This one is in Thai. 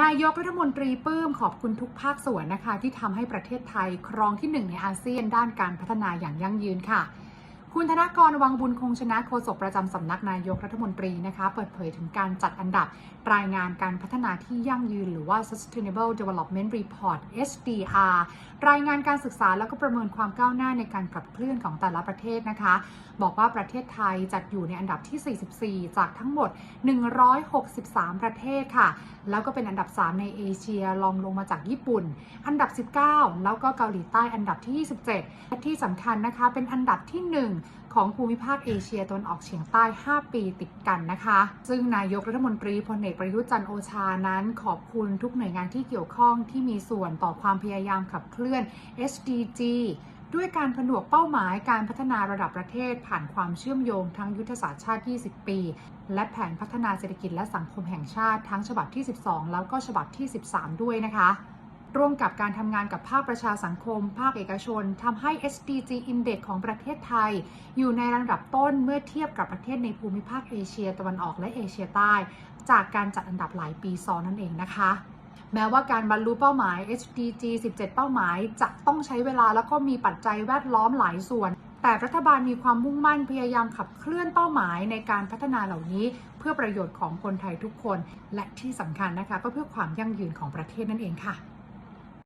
นายกรัฐมนตรีปลื้มขอบคุณทุกภาคส่วนนะคะ ที่ทำให้ประเทศไทยครองที่หนึ่งในอาเซียนด้านการพัฒนาอย่างยั่งยืนค่ะ คุณธนากรวังบุญคงชนะโฆษกประจำสำนักนายกรัฐมนตรีนะคะ เปิดเผยถึงการจัดอันดับรายงานการพัฒนาที่ยั่งยืน หรือว่า Sustainable Development Report SDR รายงานการศึกษาแล้วก็ประเมินความก้าวหน้าในการขับเคลื่อนของแต่ละประเทศนะคะ บอกว่าประเทศไทยจัดอยู่ในอันดับที่ 44 จากทั้งหมด 163 ประเทศค่ะ แล้วก็เป็นอันดับ 3 ในเอเชียรองลงมาจากญี่ปุ่น อันดับ 19 แล้วก็เกาหลีใต้อันดับที่ 27และที่สำคัญนะคะเป็นอันดับที่ 1ของภูมิภาคเอเชียตะวันออกเฉียงใต้ 5 ปีติดกันนะคะ ซึ่งนายกรัฐมนตรีพลเอกประยุทธ์จันโอชานั้นขอบคุณทุกหน่วยงานที่เกี่ยวข้องที่มีส่วนต่อความพยายามขับเคลื่อน SDG ด้วยการผนวกเป้าหมายการพัฒนาระดับประเทศผ่านความเชื่อมโยงทั้งยุทธศาสตร์ชาติ 20 ปี และแผนพัฒนาเศรษฐกิจและสังคมแห่งชาติทั้งฉบับที่ 12 แล้วก็ฉบับที่ 13 ด้วยนะคะ ร่วมกับการทำงานกับภาคประชาสังคม ภาคเอกชนทำให้ SDG Index ของประเทศไทย อยู่ในระดับต้นเมื่อเทียบกับประเทศในภูมิภาคเอเชียตะวันออกและเอเชียใต้ จากการจัดอันดับหลายปีซ้อนนั่นเองนะคะแม้ว่าการบรรลุเป้าหมาย SDG 17 เป้าหมาย จะต้องใช้เวลาแล้วก็มีปัจจัยแวดล้อมหลายส่วน แต่รัฐบาลมีความมุ่งมั่นพยายามขับเคลื่อนเป้าหมายในการพัฒนาเหล่านี้ เพื่อประโยชน์ของคนไทยทุกคน และที่สำคัญนะคะ ก็เพื่อความยั่งยืนของประเทศนั่นเองค่ะ